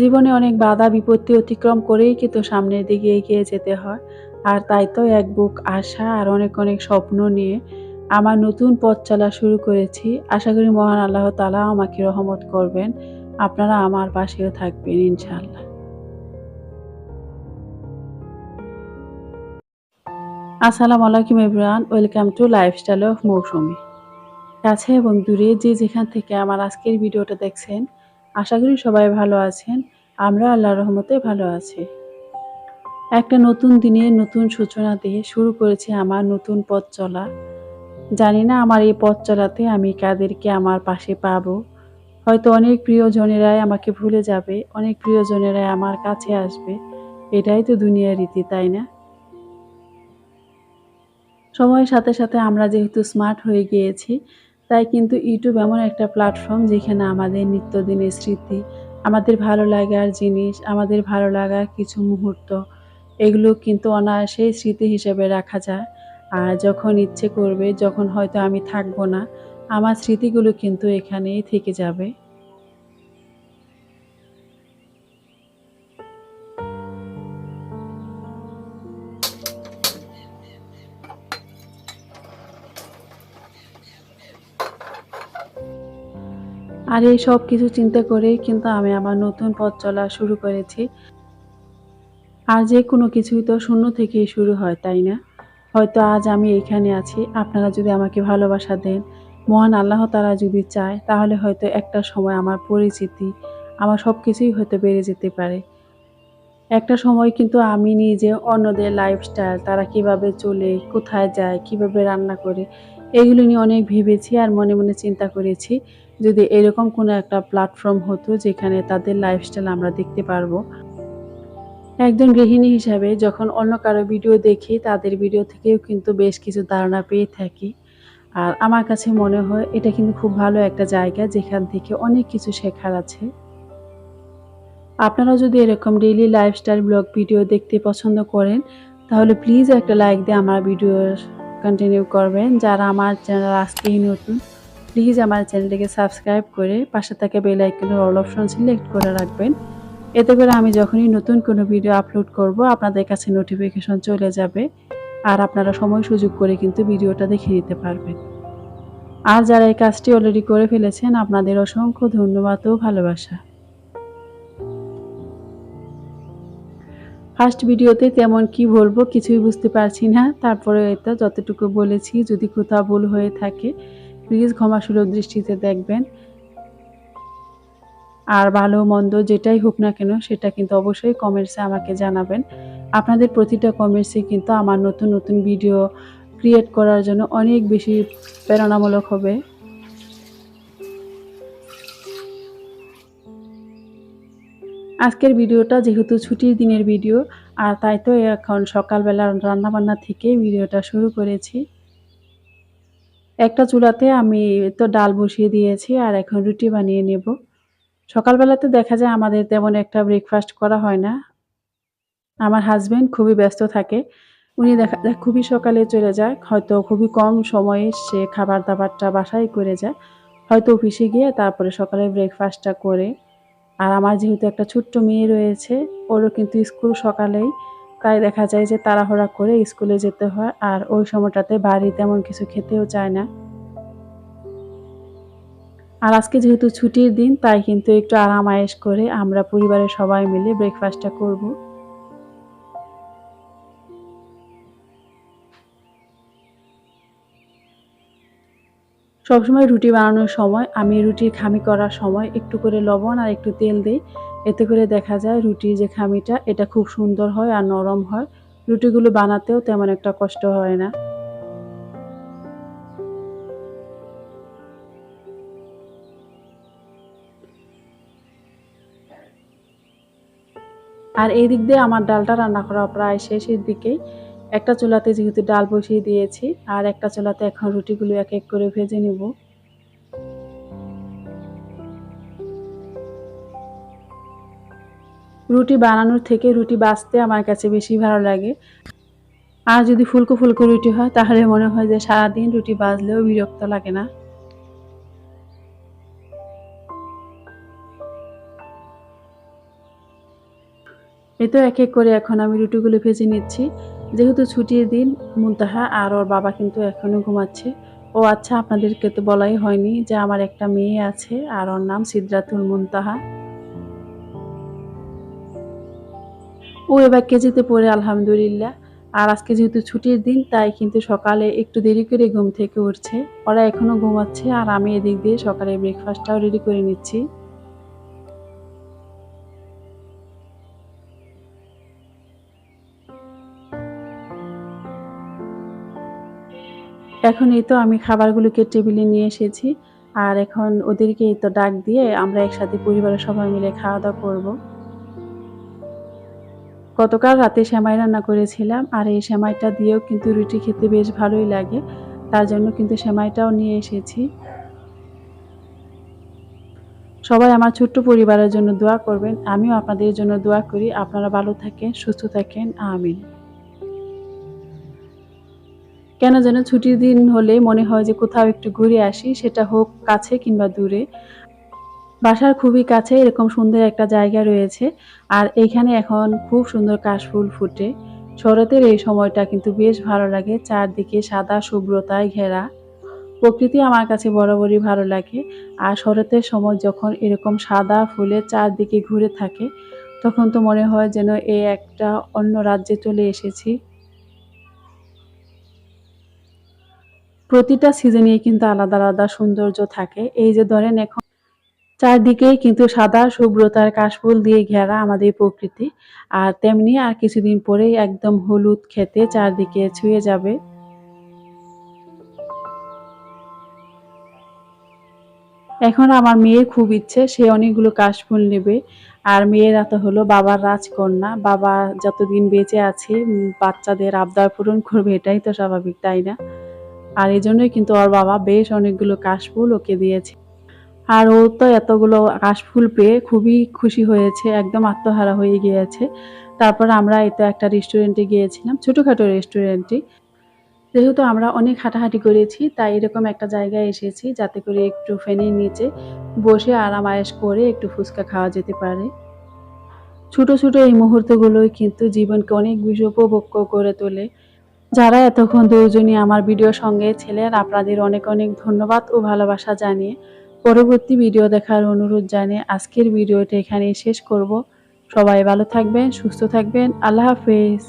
জীবনে অনেক বাধা, বিপত্তি অতিক্রম করেই কিন্তু সামনের দিকে এগিয়ে যেতে হয়। আর তাই তো এক বুক আশা আর অনেক অনেক স্বপ্ন নিয়ে আমার নতুন পথ চলা শুরু করেছি। আশা করি মহান আল্লাহ তালা আমাকে রহমত করবেন। আপনারা আমার পাশেও থাকবেন ইনশাল্লাহ আসসালামু আলাইকুম everyone, welcome to lifestyle of Mousumi. কাছে এবং দূরে যে যেখান থেকে আমার আজকের ভিডিওটা দেখছেন আশা করি সবাই ভালো আছেন। আমরা আল্লাহর রহমতে ভালো আছি। একটা নতুন দিনের নতুন সূচনা দিয়ে শুরু করেছি আমার নতুন পথ চলা। জানি না আমার এই পথ চলাতে আমি কাদেরকে আমার পাশে পাবো। হয়তো অনেক প্রিয়জনেরাই আমাকে ভুলে যাবে, অনেক প্রিয়জনেরাই আমার কাছে আসবে। এটাই তো দুনিয়ার রীতি, তাই না? সময়ের সাথে সাথে আমরা যেহেতু স্মার্ট হয়ে গিয়েছি তাই কিন্তু ইউটিউব এমন একটা প্ল্যাটফর্ম যেখানে আমাদের নিত্যদিনের স্মৃতি, আমাদের ভালো লাগার জিনিস, আমাদের ভালো লাগার কিছু মুহূর্ত, এগুলো কিন্তু অনায়াসেই স্মৃতি হিসেবে রাখা যায়। আর যখন ইচ্ছে করবে, যখন হয়তো আমি থাকব না, আমার স্মৃতিগুলো কিন্তু এখানেই থেকে যাবে। আর এই সব কিছু চিন্তা করেই কিন্তু আমি আমার নতুন পথ চলা শুরু করেছি। আর যে কোনো কিছুই তো শূন্য থেকেই শুরু হয়, তাই না? হয়তো আজ আমি এখানে আছি, আপনারা যদি আমাকে ভালোবাসা দেন, মহান আল্লাহ তারা যদি চায়, তাহলে হয়তো একটা সময় আমার পরিচিতি, আমার সব কিছুই হয়তো বেড়ে যেতে পারে। একটা সময় কিন্তু আমি নিজে অন্যদের লাইফস্টাইল তারা কীভাবে চলে, কোথায় যায়, কীভাবে রান্না করে, এগুলো নিয়ে অনেক ভেবেছি আর মনে মনে চিন্তা করেছি। যদি এরকম কোনো একটা প্ল্যাটফর্ম হতো যেখানে তাদের লাইফস্টাইল আমরা দেখতে পারব। একজন গৃহিণী হিসাবে যখন অন্য কারও ভিডিও দেখি, তাদের ভিডিও থেকেও কিন্তু বেশ কিছু ধারণা পেয়ে থাকি। আর আমার কাছে মনে হয় এটা কিন্তু খুব ভালো একটা জায়গা যেখান থেকে অনেক কিছু শেখার আছে। আপনারা যদি এরকম ডেইলি লাইফস্টাইল ব্লগ ভিডিও দেখতে পছন্দ করেন, তাহলে প্লিজ একটা লাইক দিয়ে আমার ভিডিও কন্টিনিউ করবেন। যারা আমার চ্যানেল আজকেই নতুন প্লিজ আমার চ্যানেলটিকে সাবস্ক্রাইব করে পাশে থাকা বেল আইকনের অল অপশন সিলেক্ট করে রাখবেন। এতে করে আমি যখনই নতুন কোনো ভিডিও আপলোড করব, আপনাদের কাছে নোটিফিকেশন চলে যাবে আর আপনারা সময় সুযোগ করে কিন্তু ভিডিওটা দেখে নিতে পারবেন। আর যারা এই কাজটি অলরেডি করে ফেলেছেন, আপনাদের অসংখ্য ধন্যবাদ ও ভালোবাসা। ফার্স্ট ভিডিওতে তেমন কি বলব কিছুই বুঝতে পারছি না, তারপরে এটা যতটুকু বলেছি, যদি কোথাও ভুল হয়ে থাকে প্লিজ ক্ষমাসুলভ দৃষ্টিতে দেখবেন। আর ভালো মন্দ যেটাই হোক না কেন, সেটা কিন্তু অবশ্যই কমেন্টসে আমাকে জানাবেন। আপনাদের প্রতিটা কমেন্টসে কিন্তু আমার নতুন নতুন ভিডিও ক্রিয়েট করার জন্য অনেক বেশি প্রেরণামূলক হবে। আজকের ভিডিওটা যেহেতু ছুটির দিনের ভিডিও, আর তাই তো এখন সকালবেলা রান্নাবান্না থেকে ভিডিওটা শুরু করেছি। একটা চুলাতে আমি তো ডাল বসিয়ে দিয়েছি আর এখন রুটি বানিয়ে নেব। সকালবেলাতে দেখা যায় আমাদের তেমন একটা ব্রেকফাস্ট করা হয় না। আমার হাজব্যান্ড খুবই ব্যস্ত থাকে। উনি দেখা যায় খুবই সকালে চলে যায়, হয়তো খুবই কম সময়ে সে খাবার দাবারটা বাসায় করে যায়। হয়তো অফিসে গিয়ে তারপরে সকালে ব্রেকফাস্টটা করে। আর আমার যেহেতু একটা ছোট্ট মেয়ে রয়েছে, ওরও কিন্তু স্কুল সকালেই তাই দেখা যায় যে তাড়াহুড়া করে স্কুলে যেতে হয় আর ওই সময়টাতে বাড়ি তেমন কিছু খেতেও চায় না। আর আজকে যেহেতু ছুটির দিন, তাই কিন্তু একটু আরাম আয়েস করে আমরা পরিবারের সবাই মিলে ব্রেকফাস্টটা করব। সবসময় রুটি বানানোর সময় আমি রুটির খামি করার সময় একটু করে লবণ আর একটু তেল দিই। এতে করে দেখা যায় রুটির যে খামিটা, এটা খুব সুন্দর হয় আর নরম হয়। রুটিগুলো বানাতেও তেমন একটা কষ্ট হয় না। আর এই দিক দিয়ে আমার ডালটা রান্না করা প্রায় শেষের দিকেই। একটা চুলাতে যেহেতু ডাল বসিয়ে দিয়েছি, আর একটা চুলাতে এখন রুটিগুলো এক এক করে ভেজে নেব। রুটি বানানোর থেকে রুটি বাঁচতে আমার কাছে বেশি ভালো লাগে। আর যদি ফুলকো ফুলকো রুটি হয়, তাহলে মনে হয় যে সারাদিন রুটি বাজলেও বিরক্ত লাগে না। এই তো এক এক করে এখন আমি রুটিগুলো ভেজে নিচ্ছি। যেহেতু ছুটির দিন, মুনতাহা আর ওর বাবা কিন্তু এখনও ঘুমাচ্ছে। ও আচ্ছা আপনাদেরকে তো বলাই হয়নি যে আমার একটা মেয়ে আছে, আর ওর নাম সিদ্রাতুল মুনতাহা। ও এবার কেজিতে পড়ে, আলহামদুলিল্লাহ। আর আজকে যেহেতু ছুটির দিন, তাই কিন্তু সকালে একটু দেরি করে ঘুম থেকে উঠছে। ওরা এখনও ঘুমাচ্ছে আর আমি এদিক দিয়ে সকালে ব্রেকফাস্টটাও রেডি করে নিচ্ছি। এখন এই তো আমি খাবারগুলোকে টেবিলে নিয়ে এসেছি। আর এখন ওদেরকে এই তো ডাক দিয়ে আমরা একসাথে পরিবারের সবাই মিলে খাওয়া দাওয়া করব। গতকাল রাতে সেমাই রান্না করেছিলাম আর এই সেমাইটা দিয়েও কিন্তু রুটি খেতে বেশ ভালোই লাগে, তার জন্য কিন্তু সেমাইটাও নিয়ে এসেছি। সবাই আমার ছোট্ট পরিবারের জন্য দোয়া করবেন, আমিও আপনাদের জন্য দোয়া করি। আপনারা ভালো থাকেন, সুস্থ থাকেন, আমিন। কেন যেন ছুটির দিন হলে মনে হয় যে কোথাও একটু ঘুরে আসি, সেটা হোক কাছে কিংবা দূরে। বাসার খুবই কাছে এরকম সুন্দর একটা জায়গা রয়েছে। আর এইখানে এখন খুব সুন্দর কাশফুল ফুটে। শরতের এই সময়টা কিন্তু বেশ ভালো লাগে, চারদিকে সাদা শুভ্রতায় ঘেরা। প্রকৃতি আমার কাছে বরাবরই ভালো লাগে। আর শরতের সময় যখন এরকম সাদা ফুলে চারদিকে ঘুরে থাকে, তখন তো মনে হয় যেন এ একটা অন্য রাজ্যে চলে এসেছি। প্রতিটা সিজনে কিন্তু আলাদা আলাদা সৌন্দর্য থাকে। এই যে ধরেন এখন চারদিকেই কিন্তু সাদা শুভ্রতার কাশফুল দিয়ে ঘেরা আমাদের প্রকৃতি। আর তেমনি আর কিছুদিন পরেই একদম হলুদ খেতে চারদিকে ছুঁয়ে যাবে। এখন আমার মেয়ের খুব ইচ্ছে, সে অনেকগুলো কাশফুল নেবে। আর মেয়েরা তো হলো বাবার রাজকন্যা। বাবা যতদিন বেঁচে আছে বাচ্চাদের আবদার পূরণ করবে, এটাই তো স্বাভাবিক, তাই না? আর এই জন্যই কিন্তু ওর বাবা বেশ অনেকগুলো কাশফুল ওকে দিয়েছে। আর ও তো এতগুলো কাশফুল পেয়ে খুবই খুশি হয়েছে, একদম আত্মহারা হয়ে গিয়েছে। তারপর আমরা এই তো একটা রেস্টুরেন্টে গিয়েছিলাম, ছোটোখাটো রেস্টুরেন্টে যেহেতু আমরা অনেক হাঁটাহাঁটি করেছি, তাই এরকম একটা জায়গায় এসেছি যাতে করে একটু ফ্যানের নিচে বসে আরাম আয়েস করে একটু ফুচকা খাওয়া যেতে পারে। ছোট ছোট এই মুহূর্তগুলোই কিন্তু জীবনকে অনেক বেশি উপভোগ করে তোলে। যারা এতক্ষণ দুজনই আমার ভিডিওর সঙ্গে ছিলেন, আপনাদের অনেক অনেক ধন্যবাদ ও ভালোবাসা জানিয়ে। পরবর্তী ভিডিও দেখার অনুরোধ জানিয়ে আজকের ভিডিওটা এখানেই শেষ করব। সবাই ভালো থাকবেন, সুস্থ থাকবেন। আল্লাহ হাফেজ।